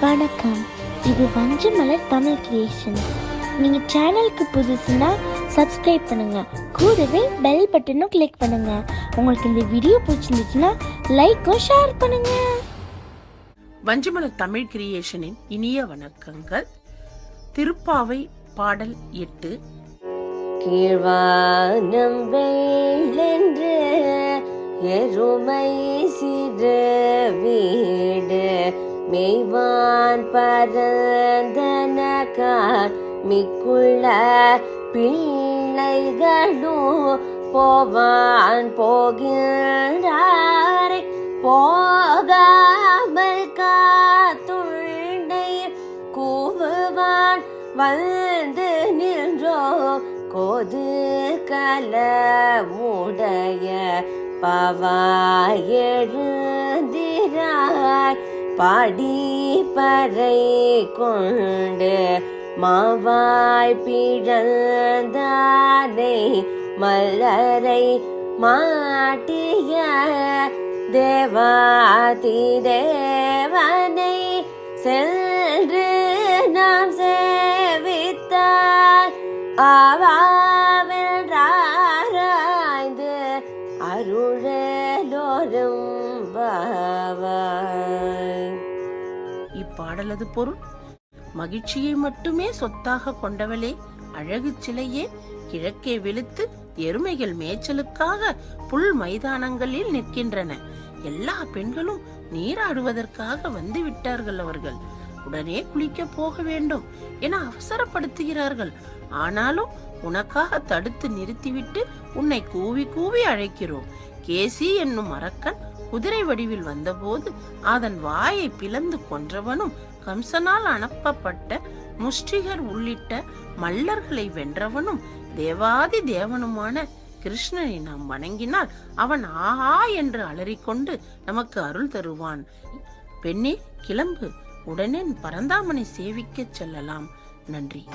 வணக்கம். இது வஞ்சமலர் தமிழ் கிரியேஷன் நீங்க சேனலுக்கு புதுசுனா சப்ஸ்கிரைப் பண்ணுங்க. கூடவே பெல் பட்டனும் கிளிக் பண்ணுங்க. உங்களுக்கு இந்த வீடியோ பிடிச்சிருந்துச்சுன்னா லைக்கும் ஷேர் பண்ணுங்க. வஞ்சிமலர் தமிழ் கிரியேஷனின் இனிய வணக்கங்கள். திருப்பாவை பாடல் எட்டு. கீழ்வானம் வெள்ளென்று எருமை சிறு வீடு மெய்வான் பரந்தனகார் மிக்குள்ள பிள்ளைகளும் போவான் போகிறாரை போகாமல் காத்துள்ளை கூவுவான் வந்து நின்றோ கோது கல கலமுடைய பவாயெழுந்திராய் பாடி பறை கொண்டு மாவாய் பிழந்தானை மலரை மாட்டிய தேவாதி தேவனை சென்று நாம் சேவித்தால் ஆவாவென்றாராய்ந்து அருளோரும் பாவா. இப்பாடலது பொருள். மகிழ்ச்சியை மட்டுமே சொத்தாக கொண்டவளே அழகு சிலையே கிழக்கே வெளுத்து எருமைகள் மேய்ச்சலுக்காக புல் மைதானங்களில் நிற்கின்றன. எல்லா பெண்களும் நீராடுவதற்காக வந்து விட்டார்கள் அவர்கள். உடனே குளிக்க போக வேண்டும் என அவசரப்படுத்துகிறார்கள். ஆனாலும் உனக்காக தடுத்து நிறுத்திவிட்டு உன்னை கூவி கூவி அழைக்கிறோம். கேசி என்னும் அரக்கன் குதிரை வடிவில் வந்தபோது அதன் வாயை பிளந்து கொன்றவனும் கம்சனால் அனுப்பப்பட்ட முஷ்டிகர் உள்ளிட்ட மல்லர்களை வென்றவனும் தேவாதி தேவனுமான கிருஷ்ணனை நாம் வணங்கினால் அவன் ஆஹா என்று அலறிக்கொண்டு நமக்கு அருள் தருவான். பெண்ணே கிளம்பு. உடனே பரந்தாமனை சேவிக்கச் செல்லலாம். நன்றி.